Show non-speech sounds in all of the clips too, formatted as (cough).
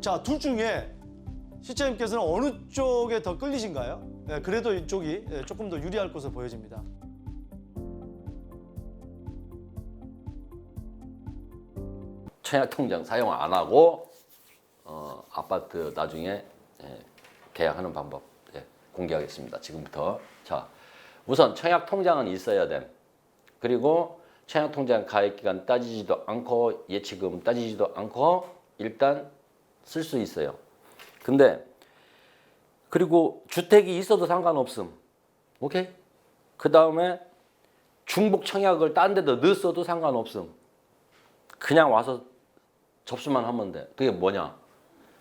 자, 둘 중에 시청님께서는 어느 쪽에 더 끌리신가요? 네, 그래도 이쪽이 예, 조금 더 유리할 것으로 보여집니다. 청약 통장 사용 안 하고 어, 아파트 나중에 예, 계약하는 방법 예, 공개하겠습니다. 지금부터 자 우선 청약 통장은 있어야 돼. 그리고 청약 통장 가입 기간 따지지도 않고 예치금 따지지도 않고 일단 쓸 수 있어요. 근데 그리고 주택이 있어도 상관없음. 오케이? 그 다음에 중복 청약을 딴 데도 넣었어도 상관없음. 그냥 와서 접수만 하면 돼. 그게 뭐냐?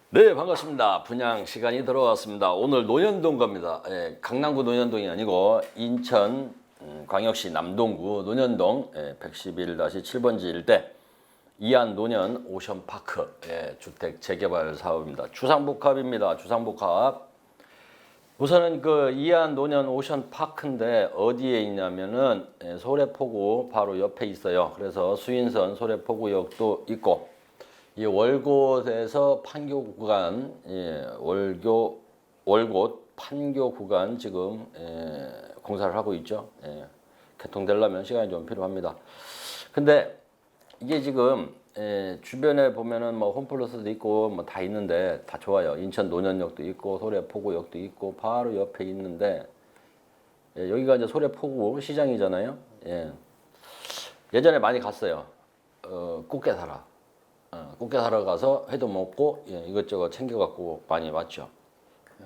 네, 반갑습니다. 분양 시간이 들어왔습니다. 오늘 노년동 갑니다. 예, 강남구 노년동이 아니고 인천 음, 광역시 남동구 노년동 예, 111-7번지 일대 이안 노년 오션파크 예, 주택 재개발 사업입니다. 주상복합입니다. 주상복합. 우선은 그 이안 노년 오션파크인데 어디에 있냐면은 예, 소래포구 바로 옆에 있어요. 그래서 수인선 소래포구역도 있고 이 월곶에서 판교 구간 예, 월교 월곶 판교 구간 지금 예, 공사를 하고 있죠. 예, 개통되려면 시간이 좀 필요합니다. 근데 이게 지금 예, 주변에 보면은 뭐 홈플러스도 있고 뭐 다 있는데 다 좋아요. 인천 노년역도 있고 소래포구역도 있고 바로 옆에 있는데 예, 여기가 이제 소래포구 시장이잖아요. 예. 예전에 많이 갔어요. 어, 꽃게 사러. 어, 꽃게 사러 가서 회도 먹고 예, 이것저것 챙겨 갖고 많이 왔죠.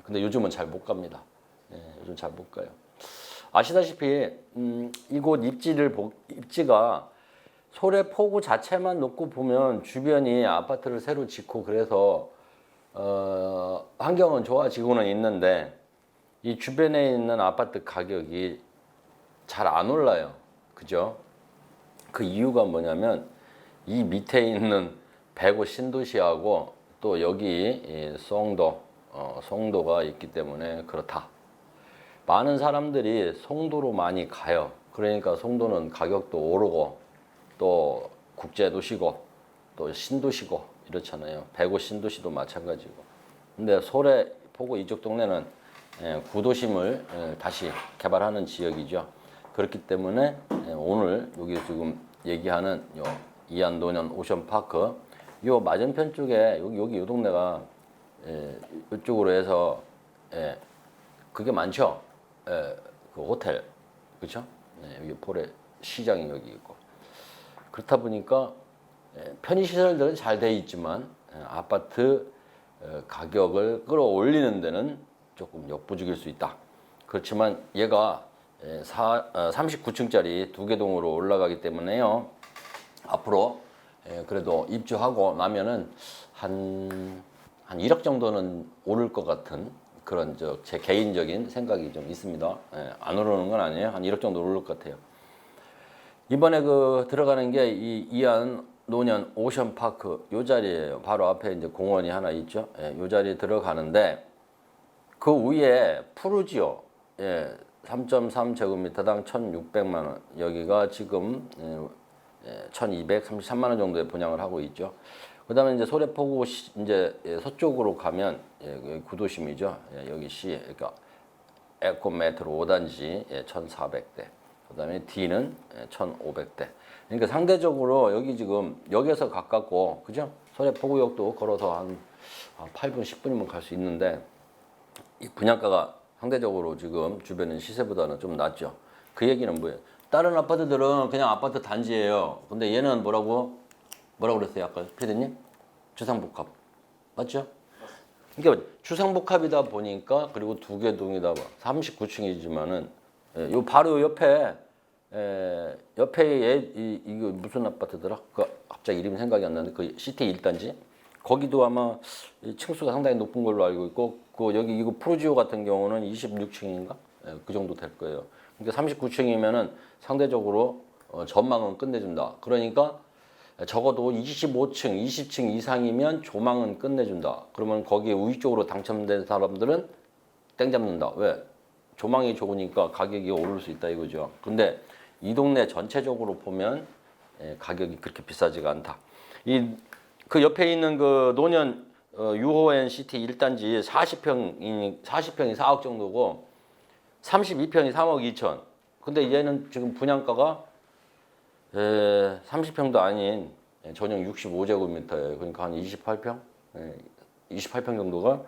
근데 요즘은 잘 못 갑니다. 예, 요즘 잘 못 가요. 아시다시피 음, 이곳 입지를 보, 입지가 소래 포구 자체만 놓고 보면 주변이 아파트를 새로 짓고 그래서 어, 환경은 좋아지고는 있는데 이 주변에 있는 아파트 가격이 잘 안 올라요. 그죠? 그 이유가 뭐냐면 이 밑에 있는 배구 신도시하고 또 여기 이 송도 어, 송도가 있기 때문에 그렇다. 많은 사람들이 송도로 많이 가요. 그러니까 송도는 가격도 오르고 또 국제 도시고 또 신도시고 이렇잖아요. 배구 신도시도 마찬가지고. 근데 소래 포구 이쪽 동네는 예, 구도심을 예, 다시 개발하는 지역이죠. 그렇기 때문에 예, 오늘 여기 지금 얘기하는 요 이안도년 오션파크 요 맞은편 쪽에 여기 여기 요 동네가 예, 이쪽으로 해서 예, 그게 많죠. 예, 그 호텔 그렇죠? 예, 여기 포레 시장이 여기 있고 그렇다 보니까 예, 편의 시설들은 잘 돼 있지만 예, 아파트 어, 가격을 끌어올리는 데는 조금 역부족일 수 있다. 그렇지만 얘가 예, 사- 어, 39층짜리 두 개 동으로 올라가기 때문에요. 앞으로 예, 그래도 입주하고 나면은 한, 한 1억 정도는 오를 것 같은 그런 저 제 개인적인 생각이 좀 있습니다. 예, 안 오르는 건 아니에요. 한 1억 정도 오를 것 같아요. 이번에 그 들어가는 게 이 이안 노년 오션파크 요 자리에요. 바로 앞에 이제 공원이 하나 있죠. 예, 요 자리에 들어가는데 그 위에 푸르지오 예, 3.3 제곱미터당 1,600만 원. 여기가 지금 예, 1,233만 원 정도의 분양을 하고 있죠. 그다음에 이제 소래포구 시- 이제 예, 서쪽으로 가면 예, 구도심이죠. 예, 여기 시 그러니까 에코메트로 5단지 예, 1,400대. 그 다음에 D는 예, 1,500대. 그러니까 상대적으로 여기 지금 역에서 가깝고 그죠? 소래포구역도 걸어서 한, 한 8분 10분이면 갈 수 있는데 이 분양가가 상대적으로 지금 주변은 시세보다는 좀 낮죠. 그 얘기는 뭐예요? 다른 아파트들은 그냥 아파트 단지예요. 근데 얘는 뭐라고 뭐라고 그랬어요? 아까 피디님? 주상복합 맞죠? 그러니까 주상복합이다 보니까 그리고 두 개 동이다 봐. 39층이지만은 예, 요 바로 옆에 에, 옆에 얘, 이, 이거 무슨 아파트더라? 그 갑자기 이름이 생각이 안 나는데 그 시티 1단지 거기도 아마 이 층수가 상당히 높은 걸로 알고 있고 그 여기 이거 프로지오 같은 경우는 26층인가 예, 그 정도 될 거예요. 그러니까 39층이면은 상대적으로 어, 전망은 끝내준다. 그러니까 적어도 25층, 20층 이상이면 조망은 끝내준다. 그러면 거기에 위쪽으로 당첨된 사람들은 땡 잡는다. 왜? 조망이 좋으니까 가격이 오를 수 있다 이거죠. 근데 이 동네 전체적으로 보면 예, 가격이 그렇게 비싸지가 않다. 이 그 옆에 있는 그 노년 어, 유호엔 시티 1단지 40평이 40평이 4억 정도고 32평이 3억 2천. 근데 얘는 지금 분양가가 에, 30평도 아닌 예, 전용 65제곱미터예요. 그러니까 한 28평, 예, 28평 정도가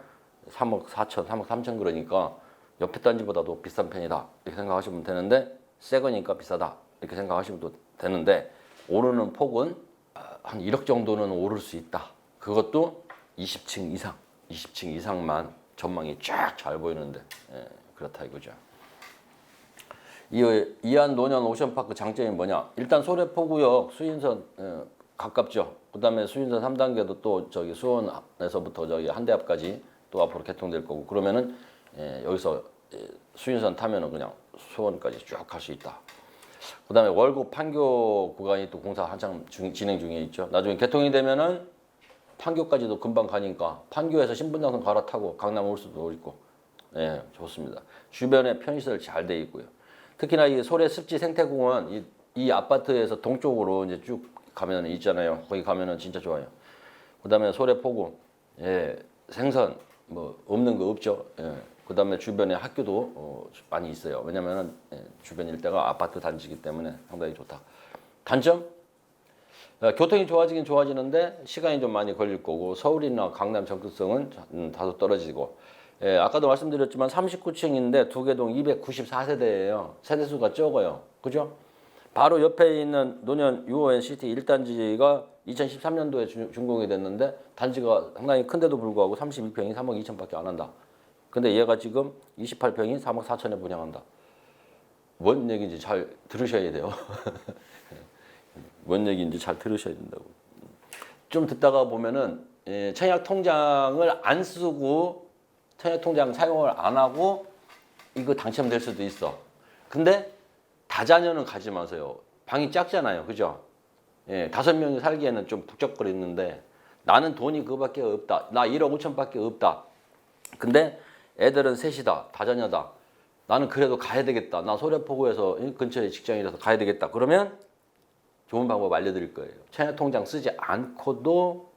3억 4천, 3억 3천 그러니까 옆에 단지보다도 비싼 편이다 이렇게 생각하시면 되는데 새 거니까 비싸다 이렇게 생각하시면 또 되는데 오르는 폭은 아, 한 1억 정도는 오를 수 있다. 그것도 20층 이상, 20층 이상만 전망이 쫙 잘 보이는데 예, 그렇다 이거죠. 이 이안 노년 오션파크 장점이 뭐냐? 일단 소래포구역 수인선 어, 가깝죠. 그 다음에 수인선 3단계도 또 저기 수원에서부터 저기 한대앞까지 또 앞으로 개통될 거고 그러면은 예, 여기서 예, 수인선 타면은 그냥 수원까지 쭉 갈 수 있다. 그다음에 월곡 판교 구간이 또 공사 한창 중- 진행 중에 있죠. 나중에 개통이 되면은 판교까지도 금방 가니까 판교에서 신분당선 갈아타고 강남 올 수도 있고 예 좋습니다. 주변에 편의시설 잘 돼 있고요. 특히나 이 소래 습지 생태공원 이, 이 아파트에서 동쪽으로 이제 쭉 가면 있잖아요. 거기 가면은 진짜 좋아요. 그다음에 소래 포구 예 생선 뭐 없는 거 없죠. 예. 그 다음에 주변에 학교도 어, 많이 있어요. 왜냐면은 예, 주변 일대가 아파트 단지이기 때문에 상당히 좋다. 단점 어, 교통이 좋아지긴 좋아지는데 시간이 좀 많이 걸릴 거고 서울이나 강남 접근성은 음, 다소 떨어지고 예, 아까도 말씀드렸지만 39층인데 두개동 294세대예요. 세대수가 적어요. 그죠? 바로 옆에 있는 노년 유오엔 시티 1단지가 2013년도에 준공이 됐는데 단지가 상당히 큰데도 불구하고 32평이 3억 2천밖에 안 한다. 근데 얘가 지금 28평이 3억 4천에 분양한다. 뭔 얘기인지 잘 들으셔야 돼요. (laughs) 뭔 얘기인지 잘 들으셔야 된다고. 좀 듣다가 보면은 예, 청약 통장을 안 쓰고 청약 통장 사용을 안 하고 이거 당첨될 수도 있어. 근데 다자녀는 가지 마세요. 방이 작잖아요. 그죠? 예, 다섯 명이 살기에는 좀 북적거리는데 나는 돈이 그거밖에 없다. 나 1억 5천밖에 없다. 근데 애들은 셋이다. 다자녀다. 나는 그래도 가야 되겠다. 나 소래포구에서 이 근처에 직장이라서 가야 되겠다. 그러면 좋은 방법 알려드릴 거예요. 청약 통장 쓰지 않고도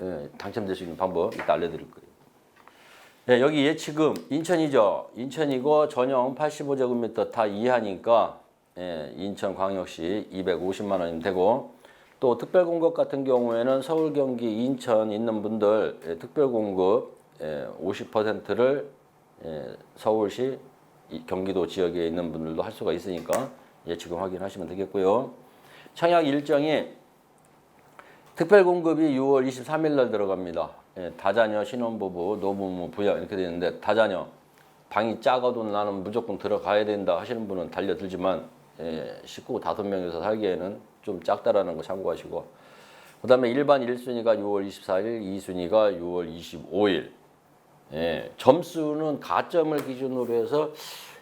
예, 당첨될 수 있는 방법 이따 알려드릴 거예요. 예, 여기 예치금 인천이죠. 인천이고 전용 85제곱미터 다 이하니까 예, 인천광역시 250만 원이면 되고 또 특별공급 같은 경우에는 서울, 경기, 인천 있는 분들 예, 특별공급 예, 50%를 예, 서울시, 이 경기도 지역에 있는 분들도 할 수가 있으니까 예치금 확인하시면 되겠고요. 청약 일정이 특별 공급이 6월 23일 날 들어갑니다. 예, 다자녀, 신혼부부, 노부모, 부양 이렇게 되는데 다자녀 방이 작아도 나는 무조건 들어가야 된다 하시는 분은 달려들지만 예, 식구 다섯 명이서 살기에는 좀 작다라는 거 참고하시고 그 다음에 일반 1순위가 6월 24일, 2순위가 6월 25일. 예, 점수는 가점을 기준으로 해서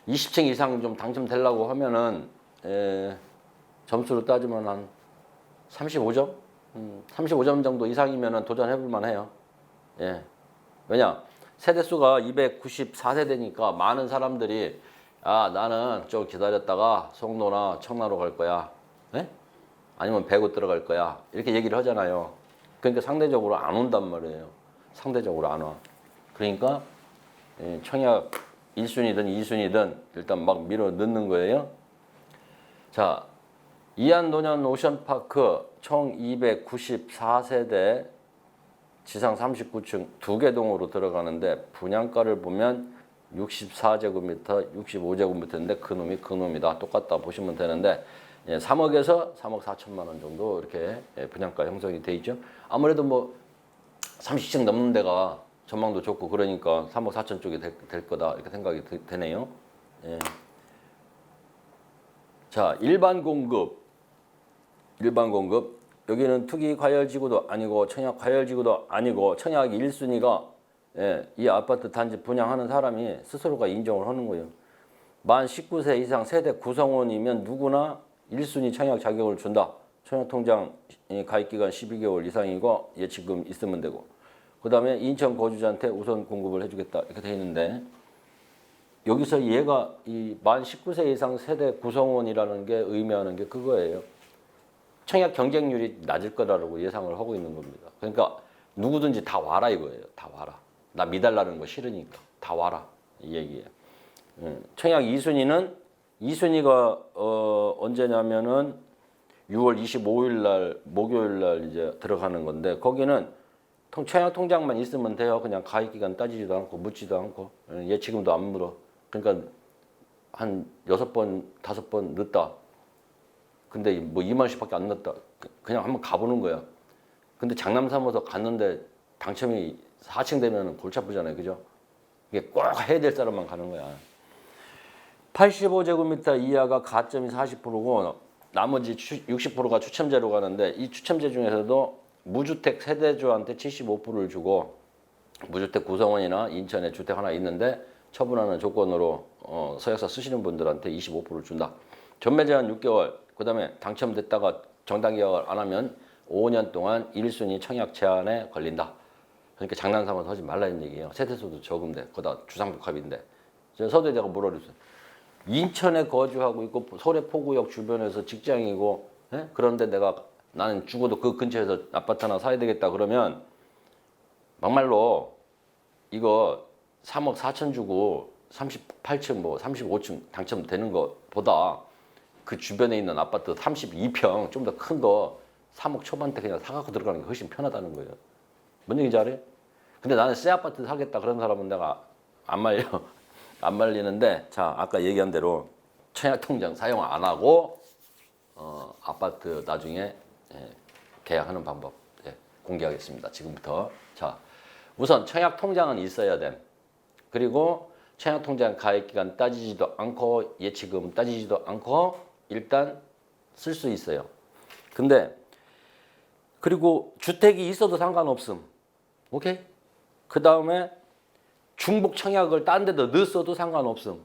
20층 이상 좀 당첨되려고 하면은 예, 점수로 따지면 한 35점? 음, 35점 정도 이상이면 도전해볼 만해요. 예. 왜냐? 세대수가 294세대니까 많은 사람들이 아, 나는 좀 기다렸다가 송로나 청라로 갈 거야. 예? 아니면 배구 들어갈 거야. 이렇게 얘기를 하잖아요. 그러니까 상대적으로 안 온단 말이에요. 상대적으로 안 와. 그러니까 예, 청약 1순위든 2순위든 일단 막 밀어 넣는 거예요. 자, 이안 노년 오션파크 총 294세대 지상 39층 두 개 동으로 들어가는데 분양가를 보면 64제곱미터, 65제곱미터인데 그놈이 그놈이다. 똑같다 보시면 되는데 예, 3억에서 3억 4천만 원 정도 이렇게 예, 분양가 형성이 돼 있죠. 아무래도 뭐 30층 넘는 데가 전망도 좋고 그러니까 3억 4천 쪽이 될, 될 거다 이렇게 생각이 드- 되네요. 예. 자, 일반 공급. 일반 공급. 여기는 투기 과열지구도 아니고 청약 과열지구도 아니고 청약 1순위가 예, 이 아파트 단지 분양하는 사람이 스스로가 인정을 하는 거예요. 만 19세 이상 세대 구성원이면 누구나 1순위 청약 자격을 준다. 청약통장 가입 기간 12개월 이상이고 예치금 있으면 되고. 그 다음에 인천 거주자한테 우선 공급을 해주겠다 이렇게 돼 있는데 여기서 얘가 이 만 19세 이상 세대 구성원이라는 게 의미하는 게 그거예요. 청약 경쟁률이 낮을 거라고 예상을 하고 있는 겁니다. 그러니까 누구든지 다 와라 이거예요. 다 와라. 나 미달라는 거 싫으니까 다 와라 이 얘기예요. 예. 청약 2순위는 2순위가 어, 언제냐면은 6월 25일 날 목요일 날 이제 들어가는 건데 거기는 통, 청약 통장만 있으면 돼요. 그냥 가입 기간 따지지도 않고 묻지도 않고 예, 얘 지금도 안 물어. 그러니까 한 여섯 번 다섯 번 늦다. 근데 뭐 2만 원씩밖에 안 넣었다. 그- 그냥 한번 가보는 거야. 근데 장남 삼아서 갔는데 당첨이 4층 되면 골치 아프잖아요. 그죠? 이게 꼭 해야 될 사람만 가는 거야. 85제곱미터 이하가 가점이 40%고 나머지 60%가 추첨제로 가는데 이 추첨제 중에서도 무주택 세대주한테 75%를 주고 무주택 구성원이나 인천에 주택 하나 있는데 처분하는 조건으로 어, 서약서 쓰시는 분들한테 25%를 준다. 전매 제한 6개월. 그 다음에 당첨됐다가 정당 계약을 안 하면 5년 동안 1순위 청약 제한에 걸린다. 그러니까 장난 삼아서 하지 말라는 얘기예요. 세대수도 적은데 거다 주상복합인데. 저 서대대가 뭐라 그랬어요? 인천에 거주하고 있고 서울의 포구역 주변에서 직장이고 예? 그런데 내가 나는 죽어도 그 근처에서 아파트 하나 사야 되겠다 그러면 막말로 이거 3억 4천 주고 38층 뭐 35층 당첨되는 것보다 그 주변에 있는 아파트 32평 좀 더 큰 거 3억 초반대 그냥 사갖고 들어가는 게 훨씬 편하다는 거예요. 뭔 얘기인지 알아요? 근데 나는 새 아파트 사겠다 그런 사람은 내가 안 말려. (laughs) 안 말리는데 자 아까 얘기한 대로 청약 통장 사용 안 하고 어, 아파트 나중에 예, 계약하는 방법 예, 공개하겠습니다. 지금부터 자 우선 청약 통장은 있어야 됨. 그리고 청약 통장 가입 기간 따지지도 않고 예치금 따지지도 않고 일단 쓸 수 있어요. 근데 그리고 주택이 있어도 상관없음. 오케이? 그 다음에 중복 청약을 딴 데다 넣었어도 상관없음.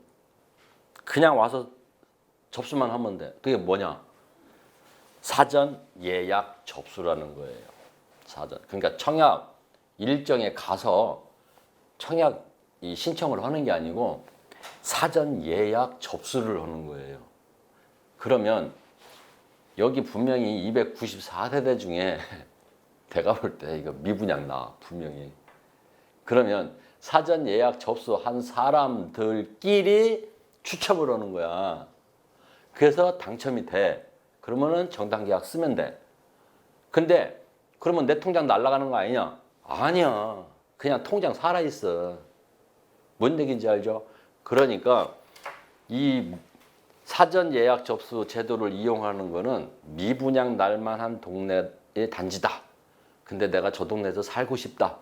그냥 와서 접수만 하면 돼. 그게 뭐냐? 사전 예약 접수라는 거예요. 사전. 그러니까 청약 일정에 가서 청약 이 신청을 하는 게 아니고 사전 예약 접수를 하는 거예요. 그러면 여기 분명히 294세대 중에 (laughs) 내가 볼 때 이거 미분양 나 분명히. 그러면 사전 예약 접수한 사람들끼리 추첨을 하는 거야. 그래서 당첨이 돼. 그러면은 정당 계약 쓰면 돼. 근데 그러면 내 통장 날아가는 거 아니냐? 아니야. 그냥 통장 살아 있어. 뭔 얘기인지 알죠? 그러니까 이 사전 예약 접수 제도를 이용하는 거는 미분양 날만한 동네의 단지다. 근데 내가 저 동네에서 살고 싶다.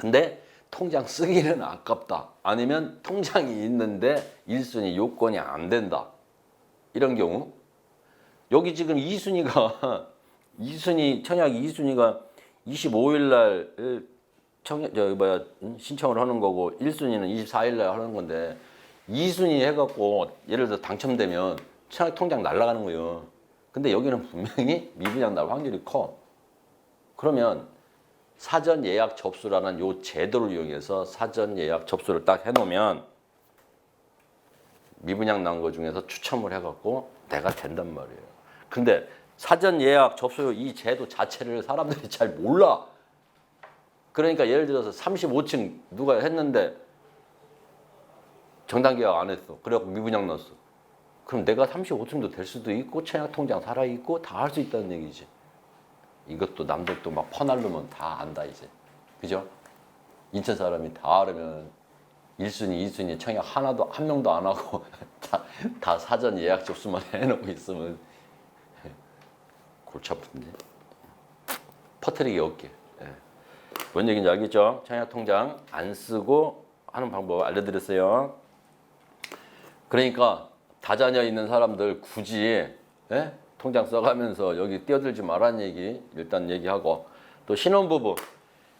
근데 통장 쓰기는 아깝다. 아니면 통장이 있는데 1순위 요건이 안 된다. 이런 경우. 여기 지금 2순위가 2순위 청약 2순위가 25일 날 청약 저 뭐야 음, 신청을 하는 거고 1순위는 24일 날 하는 건데 2순위 해 갖고 예를 들어 당첨되면 청약 통장 날아가는 거예요. 근데 여기는 분명히 미분양 날 확률이 커. 그러면 사전 예약 접수라는 요 제도를 이용해서 사전 예약 접수를 딱 해놓으면 미분양 난 거 중에서 추첨을 해갖고 내가 된단 말이에요. 근데 사전 예약 접수 이 제도 자체를 사람들이 잘 몰라. 그러니까 예를 들어서 35층 누가 했는데 정당 계약 안 했어. 그래갖고 미분양 났어. 그럼 내가 35층도 될 수도 있고 청약 통장 살아 있고 다 할 수 있다는 얘기지. 이것도 남들도 막 퍼날르면 다 안다 이제. 그죠? 인천 사람이 다 알으면 1순위, 2순위 청약 하나도 한 명도 안 하고 (laughs) 다, 다 사전 예약 접수만 해놓고 있으면 골치 아픈데. 퍼뜨리기 없게. 예. 뭔 얘기인지 알겠죠? 청약 통장 안 쓰고 하는 방법 알려드렸어요. 그러니까 다자녀 있는 사람들 굳이 예? 통장 써가면서 여기 뛰어들지 말라는 얘기 일단 얘기하고 또 신혼부부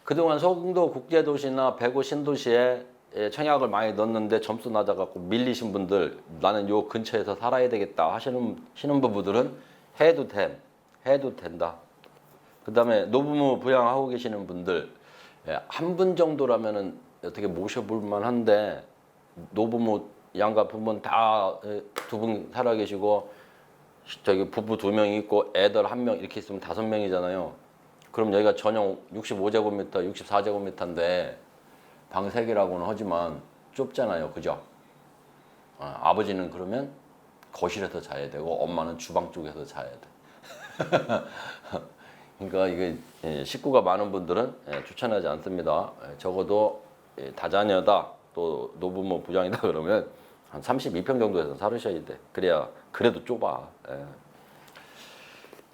그동안 소금도 국제도시나 배구 신도시에 예, 청약을 많이 넣었는데 점수 낮아갖고 밀리신 분들 나는 요 근처에서 살아야 되겠다 하시는 신혼부부들은 해도 됨 해도 된다 그 다음에 노부모 부양하고 계시는 분들 예, 한 분 정도라면은 어떻게 모셔볼 만한데 노부모 양가 부모는 다 두 분 살아 계시고 저기 부부 두 명 있고 애들 한 명 이렇게 있으면 다섯 명이잖아요. 그럼 여기가 전용 65제곱미터, 64제곱미터인데 방 3개라고는 하지만 좁잖아요. 그죠? 아, 아버지는 그러면 거실에서 자야 되고 엄마는 주방 쪽에서 자야 돼. (laughs) 그러니까 이게 예, 식구가 많은 분들은 예, 추천하지 않습니다. 예, 적어도 예, 다자녀다 또 노부모 부장이다 (laughs) 그러면 한 32평 정도에서 살으셔야 돼. 그래야 그래도 좁아. 예.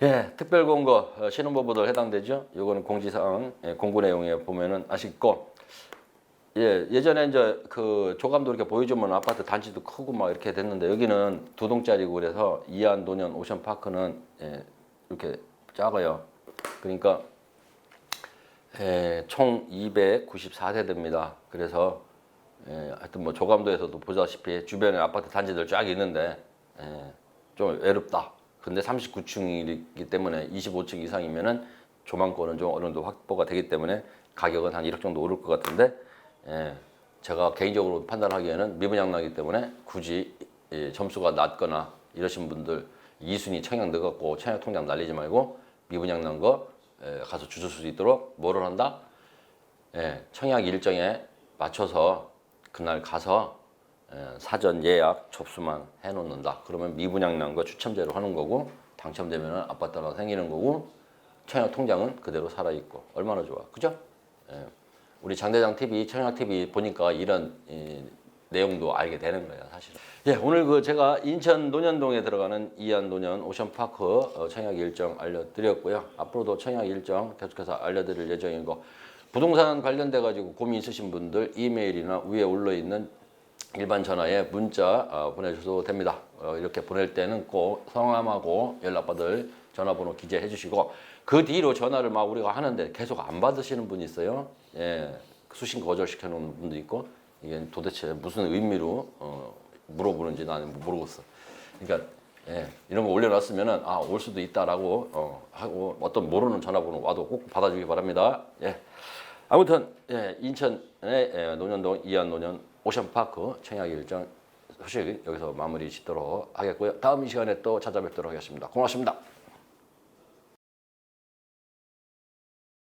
예, 특별공고 어, 신혼부부들 해당되죠. 요거는 공지사항 예, 공고 내용에 보면은 아쉽고 예, 예전에 이제 그 조감도 이렇게 보여주면 아파트 단지도 크고 막 이렇게 됐는데 여기는 두 동짜리고 그래서 이안 노년 오션파크는 예, 이렇게 작아요. 그러니까 예, 총 294세대입니다. 그래서 예, 하여튼 뭐 조감도에서도 보다시피 주변에 아파트 단지들 쫙 있는데 예, 좀 외롭다. 근데 39층이기 때문에 25층 이상이면은 조망권은 좀 어느 정도 확보가 되기 때문에 가격은 한 1억 정도 오를 것 같은데 예, 제가 개인적으로 판단하기에는 미분양나기 때문에 굳이 예, 점수가 낮거나 이러신 분들 2순위 청약 넣어갖고 청약 통장 날리지 말고 미분양 난거 예, 가서 주실 수 있도록 뭐를 한다? 예, 청약 일정에 맞춰서 그날 가서 예, 사전 예약 접수만 해놓는다. 그러면 미분양 난 거 추첨제로 하는 거고 당첨되면 아파트 하나 생기는 거고 청약 통장은 그대로 살아 있고 얼마나 좋아, 그죠? 예. 우리 장대장 TV, 청약 TV 보니까 이런 이, 내용도 알게 되는 거예요, 사실은. 예, 오늘 그 제가 인천 논현동에 들어가는 이안 논현 오션파크 어, 청약 일정 알려드렸고요. 앞으로도 청약 일정 계속해서 알려드릴 예정이고 부동산 관련돼 가지고 고민 있으신 분들 이메일이나 위에 올라 있는 일반 전화에 문자 어, 보내주셔도 됩니다. 어, 이렇게 보낼 때는 꼭 성함하고 연락받을 전화번호 기재해 주시고 그 뒤로 전화를 막 우리가 하는데 계속 안 받으시는 분이 있어요. 예, 수신 거절시켜 놓은 분도 있고 이게 도대체 무슨 의미로 어, 물어보는지 나는 모르겠어. 그러니까 예, 이런 거 올려놨으면은 아 올 수도 있다라고 어, 하고 어떤 모르는 전화번호 와도 꼭 받아주기 바랍니다. 예. 아무튼 예, 인천의 예, 논현동 이안 논현 오션파크 청약 일정 소식 여기서 마무리 짓도록 하겠고요. 다음 이 시간에 또 찾아뵙도록 하겠습니다. 고맙습니다.